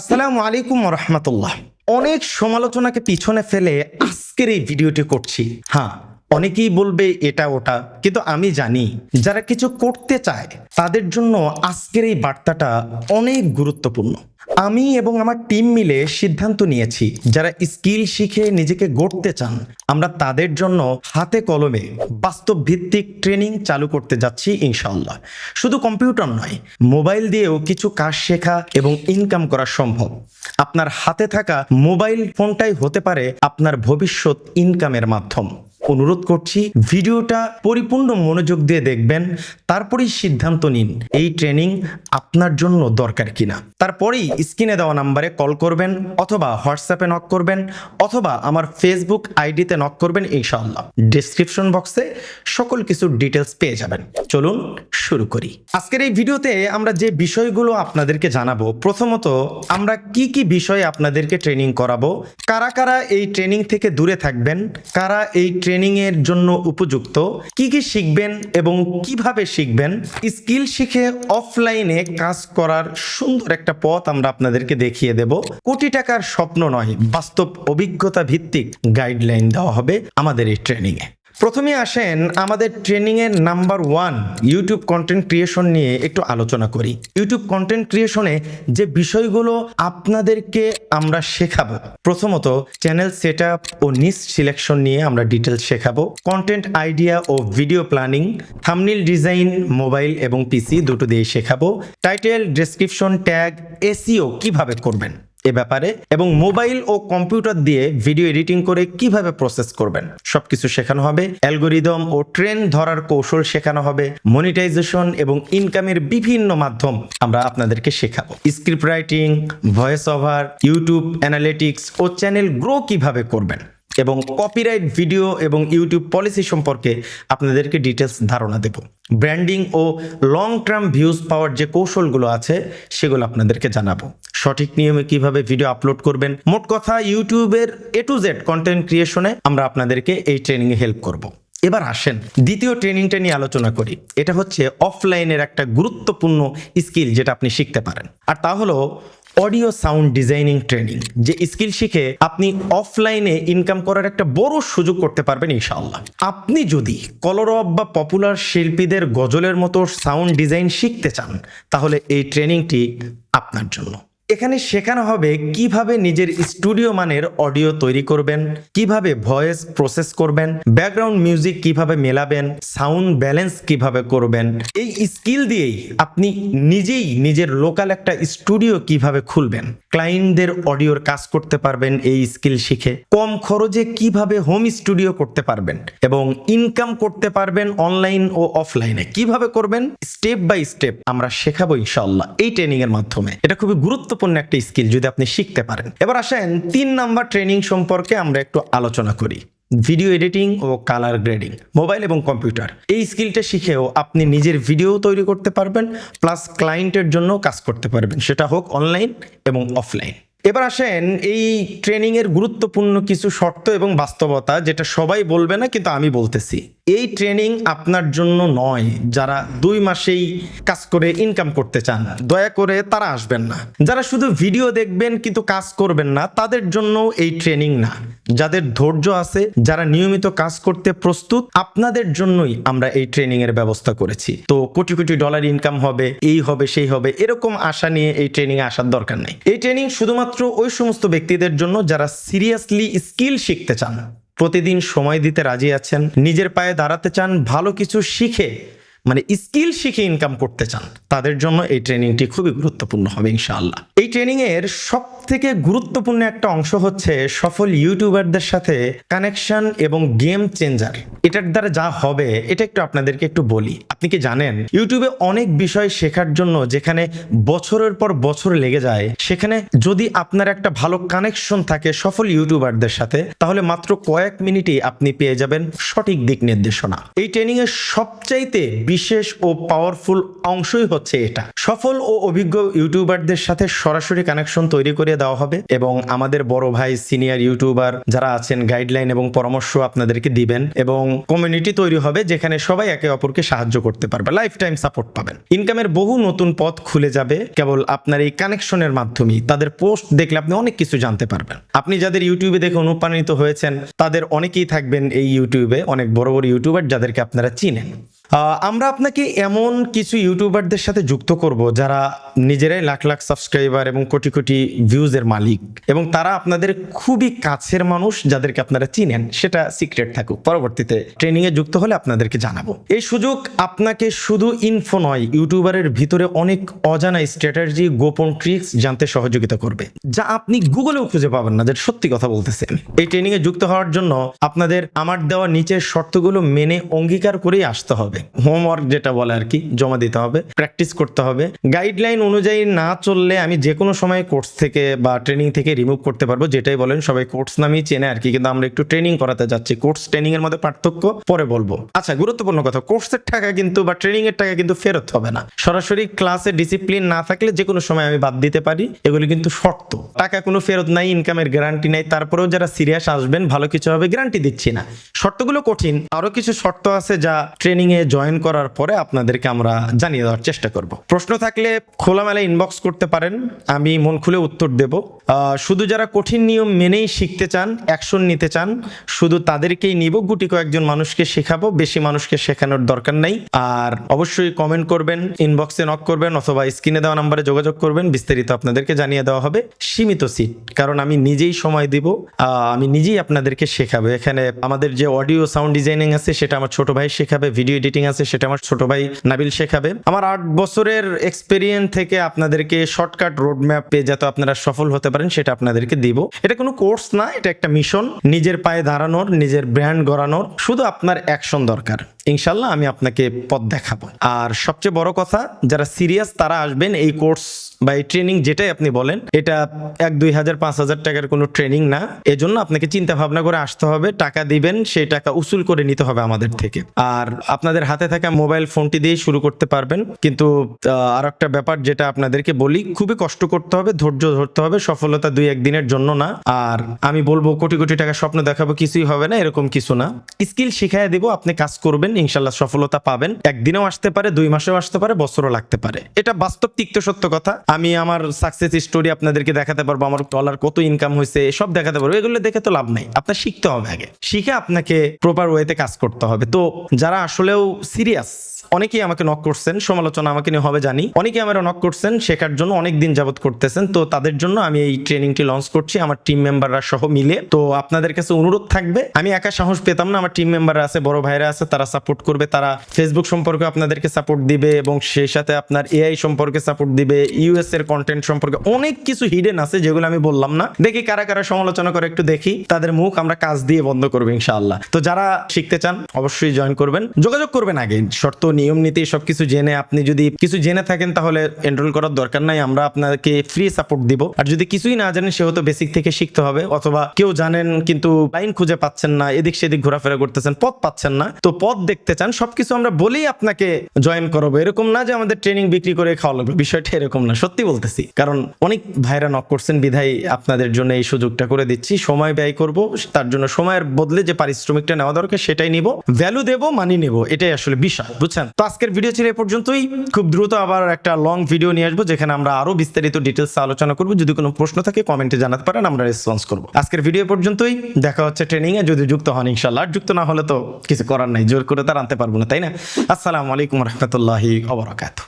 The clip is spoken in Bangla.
আসসালামু আলাইকুম রহমতুল্লাহ। অনেক সমালোচনাকে পিছনে ফেলে আজকের এই ভিডিওটি করছি। হ্যাঁ অনেকেই বলবে এটা, ওটা, কিন্তু আমি জানি যারা কিছু করতে চায়, তাদের জন্য আজকের এই বার্তাটা অনেক গুরুত্বপূর্ণ। আমি এবং আমার টিম মিলে সিদ্ধান্ত নিয়েছি, যারা স্কিল শিখে নিজেকে গড়তে চান, আমরা তাদের জন্য হাতে কলমে বাস্তব ভিত্তিক ট্রেনিং চালু করতে যাচ্ছি ইনশাল্লাহ শুধু কম্পিউটার নয় মোবাইল দিয়েও কিছু কাজ শেখা এবং ইনকাম করা সম্ভব। আপনার হাতে থাকা মোবাইল ফোনটাই হতে পারে আপনার ভবিষ্যৎ ইনকামের মাধ্যম। অনুরোধ করছি, ভিডিওটা পরিপূর্ণ মনোযোগ দিয়ে দেখবেন, তারপরেই সিদ্ধান্ত নিন এই ট্রেনিং আপনার জন্য দরকার কিনা। তারপরেই স্ক্রিনে দেওয়া নাম্বারে কল করবেন অথবা হোয়াটসঅ্যাপে নক করবেন অথবা আমার ফেসবুক আইডিতে নক করবেন ইনশাআল্লাহ। ডিসক্রিপশন বক্সে সকল কিছু ডিটেলস পেয়ে যাবেন। চলুন শুরু করি। আজকের এই ভিডিওতে আমরা যে বিষয়গুলো আপনাদেরকে জানাব, প্রথমত আমরা কি কি বিষয়ে আপনাদেরকে ট্রেনিং করাবো, কারা কারা এই ট্রেনিং থেকে দূরে থাকবেন, কারা এই ট্রেনিং এর জন্য উপযুক্ত? কি কি শিখবেন এবং কীভাবে শিখবেন? স্কিল শিখে অফলাইনে কাজ করার সুন্দর একটা পথ আমরা আপনাদেরকে দেখিয়ে দেব। কোটি টাকার স্বপ্ন নয়, বাস্তব অভিজ্ঞতা ভিত্তিক গাইডলাইন দেওয়া হবে আমাদের এই ট্রেনিংয়ে প্রথমে আসেন আমাদের ট্রেনিং এর number one YouTube content creation নিয়ে একটু আলোচনা করি। ইউটিউব কন্টেন্ট ক্রিয়েশনে যে বিষয়গুলো আপনাদেরকে আমরা শেখাবো, প্রথমত চ্যানেল সেট ও নিস সিলেকশন নিয়ে আমরা ডিটেলস শেখাবো, কন্টেন্ট আইডিয়া ও video planning, thumbnail design, mobile এবং পিসি দুটো দিয়ে শেখাবো, টাইটেল, ডেসক্রিপশন, ট্যাগ এসিও কীভাবে করবেন। এ ব্যাপারে এবং মোবাইল ও কম্পিউটার দিয়ে ভিডিও এডিটিং করে কীভাবে প্রসেস করবেন? সবকিছু শেখানো হবে, অ্যালগোরিদম ও ট্রেন্ড ধরার কৌশল শেখানো হবে, মনিটাইজেশন এবং ইনকামের বিভিন্ন মাধ্যম আমরা আপনাদেরকে শেখাবো। Script writing, voice over, YouTube analytics ও চ্যানেল গ্রো কীভাবে করবেন? এবং কপিরাইট ভিডিও এবং ইউটিউব পলিসি সম্পর্কে আপনাদেরকে ডিটেলস ধারণা দেব। ব্র্যান্ডিং ও লং টার্ম ভিউজ পাওয়ার যে কৌশলগুলো আছে, সেগুলো আপনাদেরকে জানাব। সঠিক নিয়মে কীভাবে ভিডিও আপলোড করবেন, মোট কথা ইউটিউবের এ টু জেড কন্টেন্ট ক্রিয়েশনে আমরা আপনাদেরকে এই ট্রেনিংয়ে হেল্প করব। এবার আসেন, দ্বিতীয় ট্রেনিংটা নিয়ে আলোচনা করি। এটা হচ্ছে অফলাইনের একটা গুরুত্বপূর্ণ স্কিল যেটা আপনি শিখতে পারেন। আর তা হলো অডিও সাউন্ড ডিজাইনিং ট্রেনিং যে স্কিল শিখে আপনি অফলাইনে ইনকাম করার একটা বড় সুযোগ করতে পারবেন ইনশাআল্লাহ। আপনি যদি কলরব বা পপুলার শিল্পীদের গজলের মতো সাউন্ড ডিজাইন শিখতে চান, তাহলে এই ট্রেনিংটি আপনার জন্য। এখানে শেখানো হবে কীভাবে নিজের স্টুডিও মানের অডিও তৈরি করবেন, কীভাবে ভয়েস প্রসেস করবেন, ব্যাকগ্রাউন্ড মিউজিক কীভাবে মেলাবেন, সাউন্ড ব্যালেন্স কীভাবে করবেন। এই স্কিল দিয়েই আপনি নিজেই নিজের লোকাল একটা স্টুডিও কীভাবে খুলবেন, ক্লায়েন্টদের অডিওর কাজ করতে পারবেন এই স্কিল শিখে, কম খরচে কীভাবে হোম স্টুডিও করতে পারবেন এবং ইনকাম করতে পারবেন অনলাইন ও অফলাইনে। কীভাবে করবেন? স্টেপ বাই স্টেপ আমরা শেখাবো ইনশাআল্লাহ এই ট্রেনিং এর মাধ্যমে। এটা খুবই গুরুত্বপূর্ণ একটা স্কিল যদি আপনি শিখতে পারেন। এবার আসেন তিন নাম্বার ট্রেনিং সম্পর্কে আমরা একটু আলোচনা করি। ভিডিও এডিটিং ও কালার গ্রেডিং, মোবাইল এবং কম্পিউটার। এই স্কিলটা শিখেও আপনি নিজের ভিডিও তৈরি করতে পারবেন, প্লাস ক্লায়েন্টের জন্য কাজ করতে পারবেন। সেটা হোক অনলাইন এবং অফলাইন। এবার আসেন এই ট্রেনিং এর গুরুত্বপূর্ণ কিছু শর্ত এবং বাস্তবতা, যেটা সবাই বলবে না, কিন্তু আমি বলতেছি। এই ট্রেনিং আপনার জন্য নয়, যারা দুই মাসেই কাজ করে ইনকাম করতে চান। দয়া করে তারা আসবেন না। যারা শুধু ভিডিও দেখবেন কিন্তু কাজ করবেন না, তাদের জন্য এই ট্রেনিং না। যাদের ধৈর্য আছে, যারা নিয়মিত কাজ করতে প্রস্তুত, আপনাদের জন্যই আমরা এই ট্রেনিং এর ব্যবস্থা করেছি। তো কোটি কোটি ডলার ইনকাম হবে, এই হবে, সেই হবে, এরকম আশা নিয়ে এই ট্রেনিং এ আসার দরকার নেই। এই ট্রেনিং শুধুমাত্র ওই সমস্ত ব্যক্তিদের জন্য যারা সিরিয়াসলি স্কিল শিখতে চান। প্রতিদিন সময় দিতে রাজি আছেন, নিজের পায়ে দাঁড়াতে চান, ভালো কিছু শিখে মানে স্কিল শিখে ইনকাম করতে চান, তাদের জন্য এই ট্রেনিংটি খুবই গুরুত্বপূর্ণ হবে ইনশাআল্লাহ। এই ট্রেনিংয়ের সব থেকে গুরুত্বপূর্ণ একটা অংশ হচ্ছে সফল ইউটিউবারদের সাথে কানেকশন এবং গেম চেঞ্জার এটার দ্বারা যা হবে, এটা একটু আপনাদেরকে একটু বলি। আপনি কি জানেন? ইউটিউবে অনেক বিষয় শেখার জন্য যেখানে বছরের পর বছর লেগে যায়, সেখানে যদি আপনার একটা ভালো কানেকশন থাকে সফল ইউটিউবারদের সাথে, তাহলে মাত্র কয়েক মিনিটে আপনি পেয়ে যাবেন সঠিক দিক নির্দেশনা। এই ট্রেনিং এর সবচাইতে বিশেষ ও পাওয়ারফুল অংশই হচ্ছে এটা। সফল ও অভিজ্ঞ ইউটিউবারদের সাথে সরাসরি কানেকশন তৈরি করে দেওয়া হবে এবং আমাদের বড় ভাই সিনিয়র ইউটিউবার যারা আছেন গাইডলাইন এবং পরামর্শ আপনাদেরকে দিবেন এবং কমিউনিটি তৈরি হবে যেখানে সবাই একে অপরকে সাহায্য করতে পারবে লাইফ টাইম সাপোর্ট পাবেন। ইনকামের বহু নতুন পথ খুলে যাবে, কেবল আপনার এই কানেকশনের মাধ্যমেই। তাদের পোস্ট দেখলে আপনি অনেক কিছু জানতে পারবেন। আপনি যাদের ইউটিউবে দেখে অনুপ্রাণিত হয়েছেন, তাদের অনেকেই থাকবেন এই ইউটিউবে অনেক বড় বড় ইউটিউবার যাদেরকে আপনারা চিনেন। আমরা আপনাকে এমন কিছু ইউটিউবারদের সাথে যুক্ত করব যারা নিজেরাই লাখ লাখ সাবস্ক্রাইবার এবং কোটি কোটি ভিউজের মালিক এবং তারা আপনাদের খুবই কাছের মানুষ যাদেরকে আপনারা চিনেন, সেটা সিক্রেট থাকুক। পরবর্তীতে ট্রেনিং এ যুক্ত হলে আপনাদেরকে জানাব। এই সুযোগ আপনাকে শুধু ইনফো নয়, ইউটিউবারের ভিতরে অনেক অজানা স্ট্র্যাটেজি গোপন ট্রিক্স জানতে সহযোগিতা করবে, যা আপনি গুগলেও খুঁজে পাবেন না, যে সত্যি কথা বলতেছে এই ট্রেনিং এ যুক্ত হওয়ার জন্য আপনাদের আমার দেওয়া নিচের শর্তগুলো মেনে অঙ্গীকার করেই আসতে হবে। হোমওয়ার্ক যেটা বলে আর কি, জমা দিতে হবে প্র্যাকটিস করতে হবে। গাইডলাইন অনুযায়ী না চললে আমি যে কোনো সময় কোর্স থেকে বা ট্রেনিং থেকে রিমুভ করতে পারব, যেটাই বলেন, সবাই কোর্স নামেই চেনে আর কি, কিন্তু আমরা একটু ট্রেনিং করাতে যাচ্ছি। কোর্স ট্রেনিং এর মধ্যে পার্থক্য পরে বলব। আচ্ছা গুরুত্বপূর্ণ কথা কোর্সের টাকা কিন্তু বা ট্রেনিং এর টাকা কিন্তু ফেরত হবে না। সরাসরি ক্লাসে ডিসিপ্লিন না থাকলে যে কোনো সময় আমি বাদ দিতে পারি, এগুলি কিন্তু শর্ত। টাকা কোনো ফেরত নাই ইনকামের গ্যারান্টি নাই, তারপরেও যারা সিরিয়াস আসবেন, ভালো কিছু হবে গ্যারান্টি দিচ্ছি না। শর্তগুলো কঠিন। আরও কিছু শর্ত আছে যা ট্রেনিং এ জয়েন করার পরে আপনাদেরকে আমরা জানিয়ে দেওয়ার চেষ্টা করব। প্রশ্ন থাকলে খোলামেলা ইনবক্স করতে পারেন। আমি মন খুলে উত্তর দেব। শুধু যারা কঠিন নিয়ম মেনেই শিখতে চান অ্যাকশন নিতে চান, শুধু তাদেরকেই নিব, গুটি কয়েকজন মানুষকে শেখাবো, বেশি মানুষকে শেখানোর দরকার নাই। আর অবশ্যই কমেন্ট করবেন ইনবক্সে নক করবেন, অথবা স্ক্রিনে দেওয়া নাম্বারে যোগাযোগ করবেন, বিস্তারিত আপনাদেরকে জানিয়ে দেওয়া হবে সীমিত সিট কারণ আমি নিজেই সময় দিব আমি নিজেই আপনাদেরকে শেখাবো। এখানে আমাদের যে অডিও সাউন্ড ডিজাইনিং আছে, সেটা আমার ছোট ভাই শেখাবে ভিডিও এডিটিং আছে, সেটা আমার ছোট ভাই নাবিল শেখাবে। আমার আট বছরের এক্সপেরিয়েন্স থেকে আপনাদেরকে শর্টকাট রোড ম্যাপ পেয়ে যাতে আপনারা সফল হতে পারেন। সেটা আপনাদেরকে দিব। এটা কোনো কোর্স না, এটা একটা মিশন। নিজের পায়ে দাঁড়ানোর, নিজের ব্র্যান্ড গড়ানোর, শুধু আপনার অ্যাকশন দরকার। ইনশাল্লাহ আমি আপনাকে পথ দেখাবো। আর সবচেয়ে বড় কথা, যারা সিরিয়াস তারা আসবেন এই কোর্স বা এই ট্রেনিং যেটাই আপনি বলেন, এটা এক, দুই হাজার, পাঁচ হাজার টাকার কোনো ট্রেনিং না। এজন্য আপনাকে চিন্তা ভাবনা করে আসতে হবে, টাকা দিবেন, সেই টাকা উসুল করে নিতে হবে আমাদের থেকে। আর আপনাদের হাতে থাকা মোবাইল ফোনটি দিয়ে শুরু করতে পারবেন। কিন্তু আর একটা ব্যাপার যেটা আপনাদেরকে বলি, খুবই কষ্ট করতে হবে, ধৈর্য ধরতে হবে, সফলতা দুই একদিনের জন্য না। আর আমি বলব, কোটি কোটি টাকা স্বপ্ন দেখাবো, কিছুই হবে না, এরকম কিছু না। স্কিল শিখাই দিব, আপনি কাজ করবেন ইনশাল্লাহ সফলতা পাবেন। একদিনেও আসতে পারে, দুই মাসেও আসতে পারে, বছরও লাগতে পারে। এটা বাস্তব তিক্ত সত্য কথা। আমি আমার সাকসেস স্টোরি আপনাদেরকে দেখাতে পারব, আমার ডলার কত ইনকাম হয়েছে সব দেখাতে পারব। এগুলো দেখে তো লাভ নাই। আপনার শিখতে হবে আগে। শিখে আপনাকে প্রপার ওয়েতে কাজ করতে হবে। তো যারা আসলেও সিরিয়াস অনেকেই আমাকে নক করছেন, সমালোচনা আমাকে নিয়ে হবে জানি। অনেকেই আমার নক করছেন, শেখার জন্য অনেক দিন যাবত করতেছেন। তো তাদের জন্য আমি এই ট্রেনিংটি লঞ্চ করছি, আমার টিম মেম্বাররা সহ মিলে। তো আপনাদের কাছে অনুরোধ থাকবে, আমি একা সাহস পেতাম না, আমার টিম মেম্বাররা আছে, বড় ভাইরা আছে, তারা সাপোর্ট করবে, তারা ফেসবুক সম্পর্কে আপনাদেরকে সাপোর্ট দিবে এবং সেই সাথে আপনার এআই সম্পর্কে সাপোর্ট দিবে ইউএস এর কন্টেন্ট সম্পর্কে অনেক কিছু হিডেন আছে, যেগুলো আমি বললাম না। দেখি কারা কারা সমালোচনা করে, একটু দেখি। তাদের মুখ আমরা কাজ দিয়ে বন্ধ করব ইনশাআল্লাহ। তো যারা শিখতে চান, অবশ্যই জয়েন করবেন। যোগাযোগ করবেন আগে, শর্ত নিয়ম নীতি সবকিছু জেনে আপনি যদি কিছু জেনে থাকেন, তাহলে এনরোল করার দরকার নাই। আমরা আপনাকে ফ্রি সাপোর্ট দিব। আর যদি কিছুই না জানেন সে হয়তো বেসিক থেকে শিখতে হবে। অথবা কেউ জানেন, কিন্তু লাইন খুঁজে পাচ্ছেন না, এদিক সেদিক ঘোরাফেরা করতেছেন, পথ পাচ্ছেন না, তো পথ দেখতে চান, সবকিছু আমরা বলেই আপনাকে জয়েন করাবো। এরকম না যে আমাদের ট্রেনিং বিক্রি করে খাওয়া লাগবে। বিষয়টা এরকম না, সত্যি বলতেছি। কারণ অনেক ভাইরা নক করছেন, বিধায় আপনাদের জন্য এই সুযোগটা করে দিচ্ছি। সময় ব্যয় করব, তার জন্য সময়ের বদলে যে পারিশ্রমিকটা নেওয়া দরকার, সেটাই নিব। ভ্যালু দেবো মানি নেব, এটাই আসলে বিষয়, বুঝছেন? তো আজকের ভিডিও ছিল এ পর্যন্তই। খুব দ্রুত আবার একটা লং ভিডিও নিয়ে আসব, যেখানে আমরা আরও বিস্তারিত ডিটেলস আলোচনা করব। যদি কোনো প্রশ্ন থাকে কমেন্টে জানাতে পারেন, আমরা রেসপন্স করব। আজকের ভিডিও পর্যন্তই। দেখা হচ্ছে ট্রেনিং এ। যদি যুক্ত হন ইনশাল্লাহ যুক্ত না হলে তো কিছু করার নাই। জোর করে তার আনতে পারব না, তাই না? আসসালামু আলাইকুম রহমতুল্লাহি অবরাকাতু